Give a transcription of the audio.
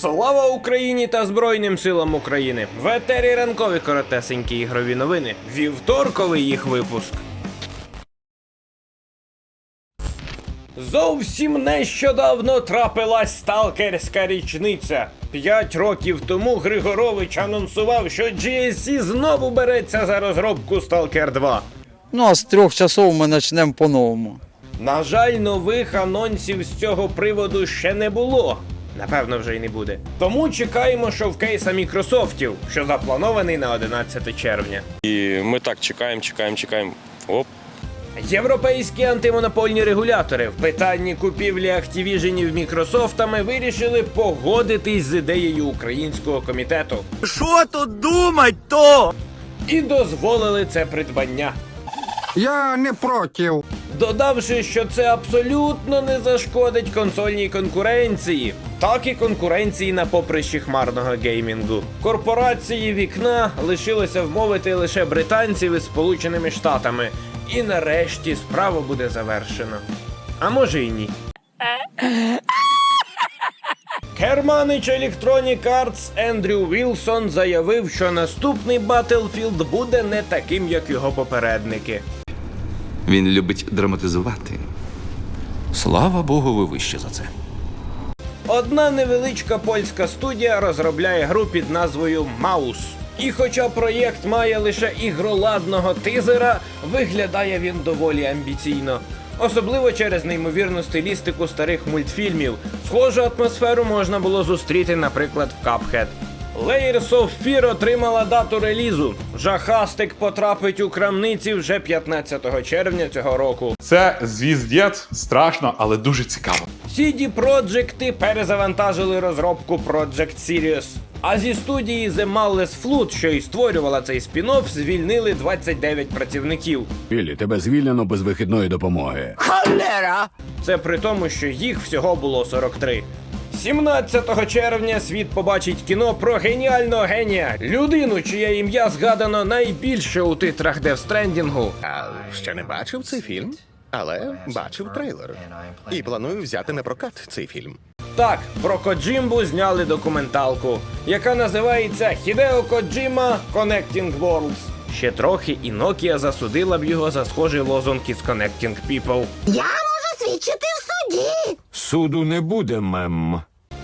Слава Україні та Збройним силам України! В етері ранкові коротесенькі ігрові новини. Вівторковий їх випуск. Зовсім нещодавно трапилась сталкерська річниця. П'ять років тому Григорович анонсував, що GSC знову береться за розробку Stalker 2. Ну а з трьох часов ми почнемо по-новому. На жаль, нових анонсів з цього приводу ще не було. Напевно, вже й не буде. Тому чекаємо шовкейса Мікрософтів, що запланований на 11 червня. І ми так чекаємо, чекаємо, чекаємо. Оп, Європейські антимонопольні регулятори в питанні купівлі активіженів Мікрософтами вирішили погодитись з ідеєю українського комітету Що тут думать то? і дозволили це придбання. Я не против. Додавши, що це абсолютно не зашкодить консольній конкуренції, так і конкуренції на поприщі хмарного геймінгу. Корпорації вікна лишилося вмовити лише британців із Сполученими Штатами. І нарешті справа буде завершено. А може і ні. Керманич Electronic Arts Ендрю Вілсон заявив, що наступний Battlefield буде не таким, як його попередники. Він любить драматизувати. Слава Богу, ви вище за це. Одна невеличка польська студія розробляє гру під назвою Маус. І хоча проєкт має лише ігроладного тизера, виглядає він доволі амбіційно. Особливо через неймовірну стилістику старих мультфільмів. Схожу атмосферу можна було зустріти, наприклад, в Cuphead. Layers of Fear отримала дату релізу. Жахастик потрапить у крамниці вже 15 червня цього року. Це звіздець, страшно, але дуже цікаво. CD Projekти перезавантажили розробку Project Sirius. А зі студії The Malice Flood, що й створювала цей спін-офф, звільнили 29 працівників. Білі, тебе звільнено без вихідної допомоги. Холера! Це при тому, що їх всього було 43. 17 червня світ побачить кіно про геніального генія, людину, чиє ім'я згадано найбільше у титрах Stranding. А ще не бачив цей фільм, але бачив трейлер. І планую взяти на прокат цей фільм. Так, про Коджимбу зняли документалку, яка називається Хідео Коджима Connecting Worlds. Ще трохи і Nokia засудила б його за схожий лозунг із Connecting People. Я можу свідчити в суді. Суду не буде, мем.